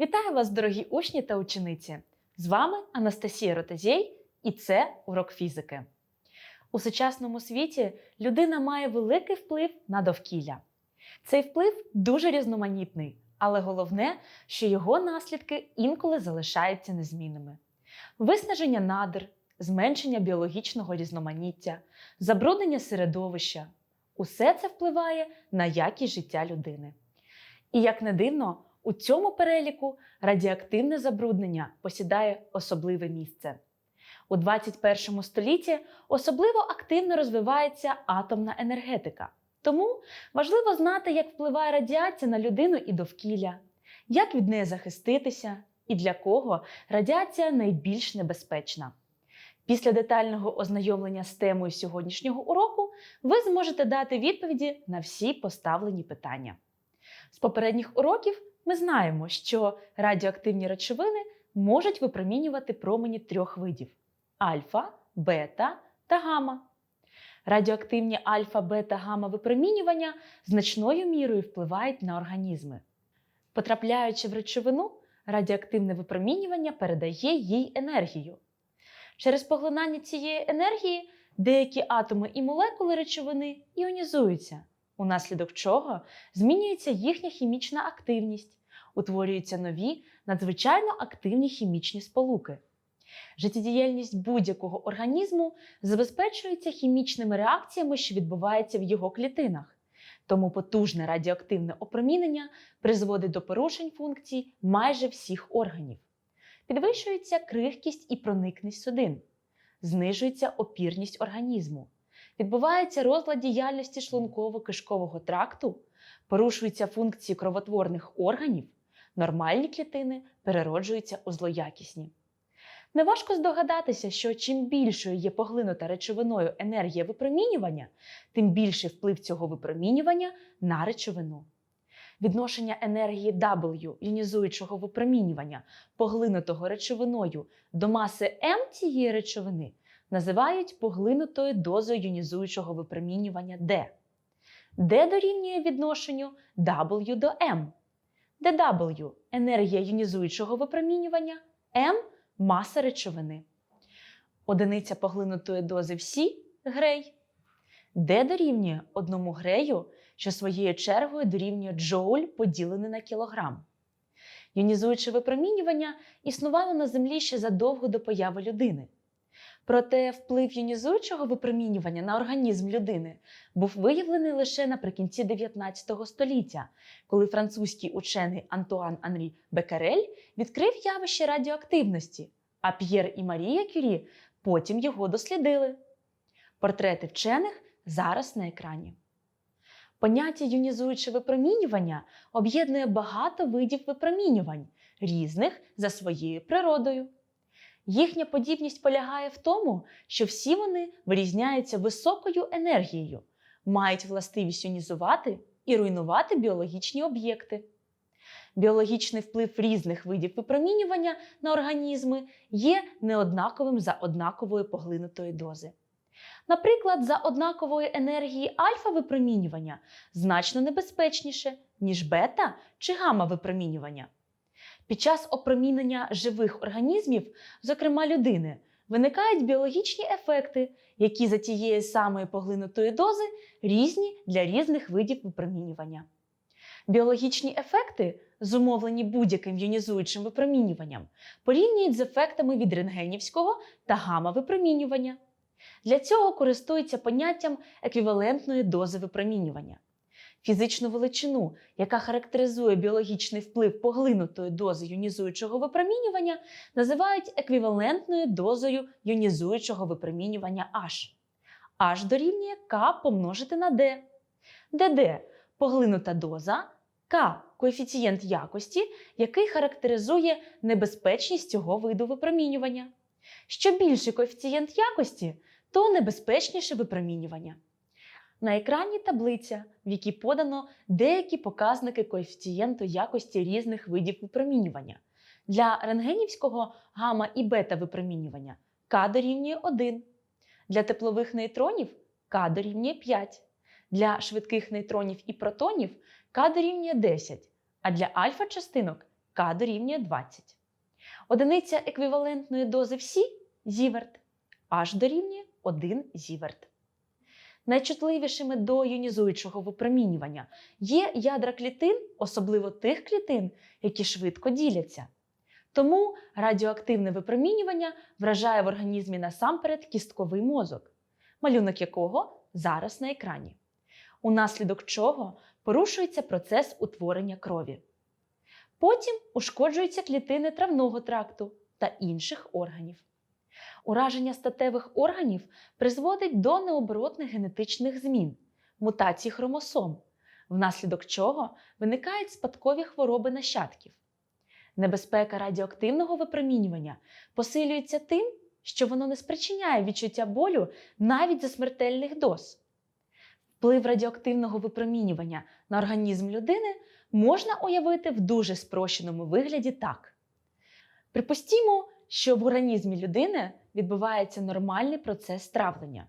Вітаю вас, дорогі учні та учениці! З вами Анастасія Ротазєй, і це урок фізики. У сучасному світі людина має великий вплив на довкілля. Цей вплив дуже різноманітний, але головне, що його наслідки інколи залишаються незмінними: виснаження надр, зменшення біологічного різноманіття, забруднення середовища усе це впливає на якість життя людини. І як не дивно, у цьому переліку радіоактивне забруднення посідає особливе місце. У 21 столітті особливо активно розвивається атомна енергетика. Тому важливо знати, як впливає радіація на людину і довкілля, як від неї захиститися і для кого радіація найбільш небезпечна. Після детального ознайомлення з темою сьогоднішнього уроку ви зможете дати відповіді на всі поставлені питання. З попередніх уроків ми знаємо, що радіоактивні речовини можуть випромінювати промені трьох видів: альфа, бета та гамма. Радіоактивні альфа, бета, гамма випромінювання значною мірою впливають на організми. Потрапляючи в речовину, радіоактивне випромінювання передає їй енергію. Через поглинання цієї енергії деякі атоми і молекули речовини іонізуються, унаслідок чого змінюється їхня хімічна активність, утворюються нові надзвичайно активні хімічні сполуки. Життєдіяльність будь-якого організму забезпечується хімічними реакціями, що відбуваються в його клітинах. Тому потужне радіоактивне опромінення призводить до порушень функцій майже всіх органів. Підвищується крихкість і проникність судин, знижується опірність організму, відбувається розлад діяльності шлунково-кишкового тракту, порушуються функції кровотворних органів, нормальні клітини перероджуються у злоякісні. Неважко здогадатися, що чим більшою є поглинута речовиною енергія випромінювання, тим більший вплив цього випромінювання на речовину. Відношення енергії W іонізуючого випромінювання, поглинутого речовиною до маси М цієї речовини, називають поглинутою дозою іонізуючого випромінювання D. D дорівнює відношенню W до M, де W енергія іонізуючого випромінювання, M маса речовини. Одиниця поглинутої дози всі грей, D дорівнює одному грею, що своєю чергою дорівнює джоуль поділений на кілограм. Йонізуюче випромінювання існувало на Землі ще задовго до появи людини. Проте вплив йонізуючого випромінювання на організм людини був виявлений лише наприкінці 19 століття, коли французький учений Антуан Анрі Бекарель відкрив явище радіоактивності, а П'єр і Марія Кюрі потім його дослідили. Портрети вчених зараз на екрані. Поняття йонізуюче випромінювання об'єднує багато видів випромінювань, різних за своєю природою. Їхня подібність полягає в тому, що всі вони вирізняються високою енергією, мають властивість іонізувати і руйнувати біологічні об'єкти. Біологічний вплив різних видів випромінювання на організми є неоднаковим за однакової поглинутої дози. Наприклад, за однакової енергії альфа-випромінювання значно небезпечніше, ніж бета чи гамма-випромінювання. Під час опромінення живих організмів, зокрема людини, виникають біологічні ефекти, які за тієї самої поглинутої дози різні для різних видів випромінювання. Біологічні ефекти, зумовлені будь-яким йонізуючим випромінюванням, порівнюють з ефектами від рентгенівського та гамма-випромінювання. Для цього користуються поняттям еквівалентної дози випромінювання. Фізичну величину, яка характеризує біологічний вплив поглинутої дози йонізуючого випромінювання, називають еквівалентною дозою йонізуючого випромінювання H. H дорівнює К помножити на D. ДД поглинута доза, К коефіцієнт якості, який характеризує небезпечність цього виду випромінювання. Що більший коефіцієнт якості, то небезпечніше випромінювання. На екрані таблиця, в якій подано деякі показники коефіцієнту якості різних видів випромінювання. Для рентгенівського гамма і бета випромінювання К дорівнює 1. Для теплових нейтронів К дорівнює 5. Для швидких нейтронів і протонів К дорівнює 10, а для альфа-частинок К дорівнює 20. Одиниця еквівалентної дози всі зіверт, H дорівнює 1 зіверт. Найчутливішими до іонізуючого випромінювання є ядра клітин, особливо тих клітин, які швидко діляться. Тому радіоактивне випромінювання вражає в організмі насамперед кістковий мозок, малюнок якого зараз на екрані, унаслідок чого порушується процес утворення крові. Потім ушкоджуються клітини травного тракту та інших органів. Ураження статевих органів призводить до необоротних генетичних змін, мутацій хромосом, внаслідок чого виникають спадкові хвороби нащадків. Небезпека радіоактивного випромінювання посилюється тим, що воно не спричиняє відчуття болю навіть за смертельних доз. Вплив радіоактивного випромінювання на організм людини можна уявити в дуже спрощеному вигляді так. Припустімо, що в організмі людини відбувається нормальний процес травлення.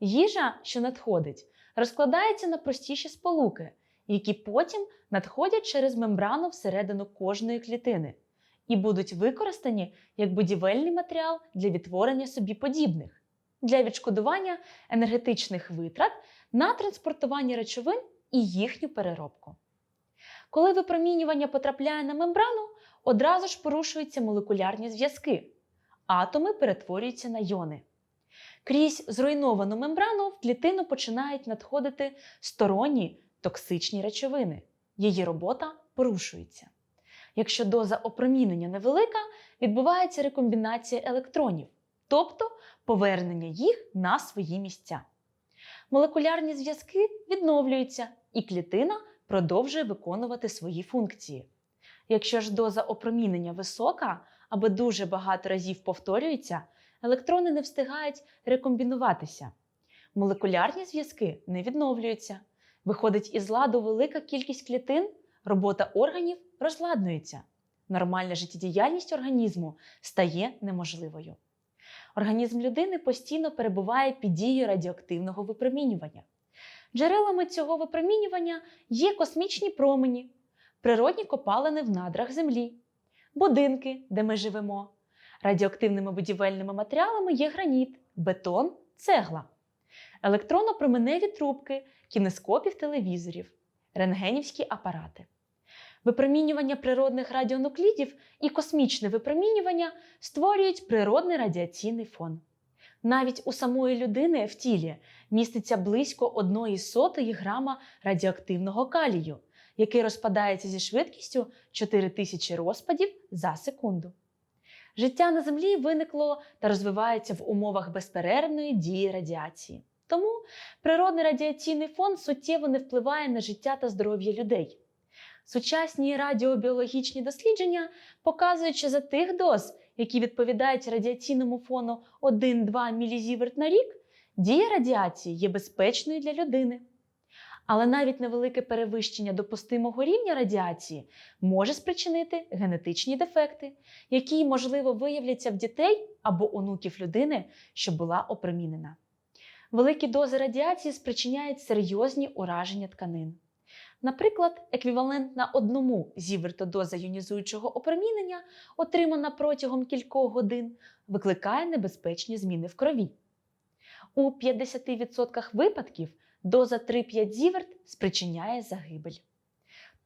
Їжа, що надходить, розкладається на простіші сполуки, які потім надходять через мембрану всередину кожної клітини і будуть використані як будівельний матеріал для відтворення собі подібних, для відшкодування енергетичних витрат на транспортування речовин і їхню переробку. Коли випромінювання потрапляє на мембрану, одразу ж порушуються молекулярні зв'язки. Атоми перетворюються на йони. Крізь зруйновану мембрану в клітину починають надходити сторонні токсичні речовини. Її робота порушується. Якщо доза опромінення невелика, відбувається рекомбінація електронів, тобто повернення їх на свої місця. Молекулярні зв'язки відновлюються, і клітина продовжує виконувати свої функції. Якщо ж доза опромінення висока або дуже багато разів повторюється, електрони не встигають рекомбінуватися. Молекулярні зв'язки не відновлюються. Виходить із ладу велика кількість клітин, робота органів розладнується. Нормальна життєдіяльність організму стає неможливою. Організм людини постійно перебуває під дією радіоактивного випромінювання. Джерелами цього випромінювання є космічні промені, природні копалини в надрах Землі, будинки, де ми живемо. Радіоактивними будівельними матеріалами є граніт, бетон, цегла, електронно-променеві трубки, кінескопів телевізорів, рентгенівські апарати. Випромінювання природних радіонуклідів і космічне випромінювання створюють природний радіаційний фон. Навіть у самої людини в тілі міститься близько 1,1 грама радіоактивного калію, який розпадається зі швидкістю 4000 розпадів за секунду. Життя на Землі виникло та розвивається в умовах безперервної дії радіації. Тому природний радіаційний фон суттєво не впливає на життя та здоров'я людей. Сучасні радіобіологічні дослідження показують, що за тих доз, які відповідають радіаційному фону 1-2 мілізіверт на рік, дія радіації є безпечною для людини. Але навіть невелике перевищення допустимого рівня радіації може спричинити генетичні дефекти, які, можливо, виявляться в дітей або онуків людини, що була опромінена. Великі дози радіації спричиняють серйозні ураження тканин. Наприклад, еквівалентна одному зіверту доза іонізуючого опромінення, отримана протягом кількох годин, викликає небезпечні зміни в крові. У 50% випадків доза 3-5 зіверт спричиняє загибель.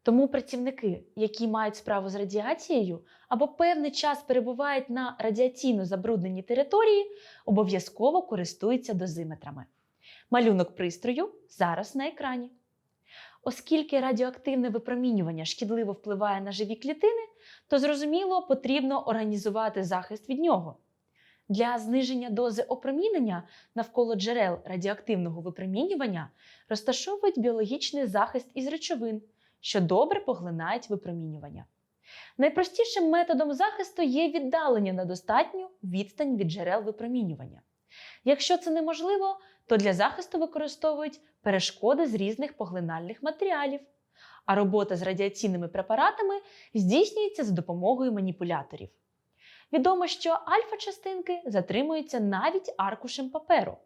Тому працівники, які мають справу з радіацією або певний час перебувають на радіаційно забрудненій території, обов'язково користуються дозиметрами. Малюнок пристрою зараз на екрані. Оскільки радіоактивне випромінювання шкідливо впливає на живі клітини, то зрозуміло потрібно організувати захист від нього. Для зниження дози опромінення навколо джерел радіоактивного випромінювання розташовують біологічний захист із речовин, що добре поглинають випромінювання. Найпростішим методом захисту є віддалення на достатню відстань від джерел випромінювання. Якщо це неможливо, то для захисту використовують перешкоди з різних поглинальних матеріалів, а робота з радіаційними препаратами здійснюється за допомогою маніпуляторів. Відомо, що альфа-частинки затримуються навіть аркушем паперу.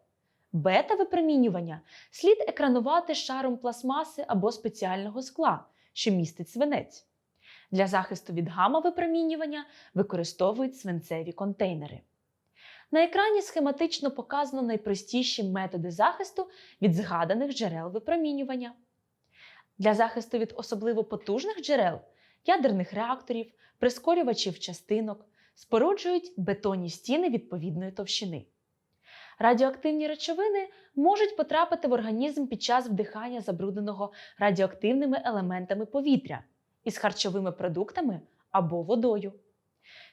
Бета-випромінювання слід екранувати шаром пластмаси або спеціального скла, що містить свинець. Для захисту від гамма-випромінювання використовують свинцеві контейнери. На екрані схематично показано найпростіші методи захисту від згаданих джерел випромінювання. Для захисту від особливо потужних джерел ядерних реакторів, прискорювачів частинок споруджують бетонні стіни відповідної товщини. Радіоактивні речовини можуть потрапити в організм під час вдихання забрудненого радіоактивними елементами повітря із харчовими продуктами або водою.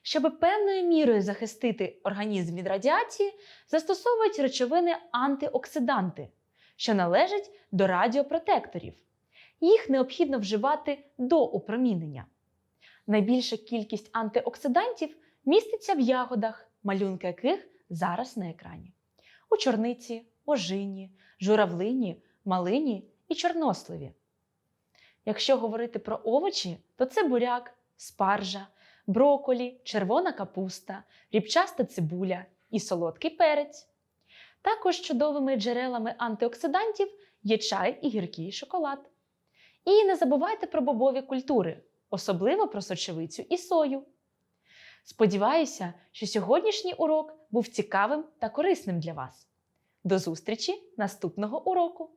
Щоб певною мірою захистити організм від радіації, застосовують речовини антиоксиданти, що належать до радіопротекторів. Їх необхідно вживати до опромінення. Найбільша кількість антиоксидантів міститься в ягодах, малюнки яких зараз на екрані: у чорниці, ожині, журавлині, малині і чорносливі. Якщо говорити про овочі, то це буряк, спаржа, броколі, червона капуста, рібчаста цибуля і солодкий перець. Також чудовими джерелами антиоксидантів є чай і гіркий шоколад. І не забувайте про бобові культури, особливо про сочевицю і сою. Сподіваюся, що сьогоднішній урок був цікавим та корисним для вас. До зустрічі наступного уроку!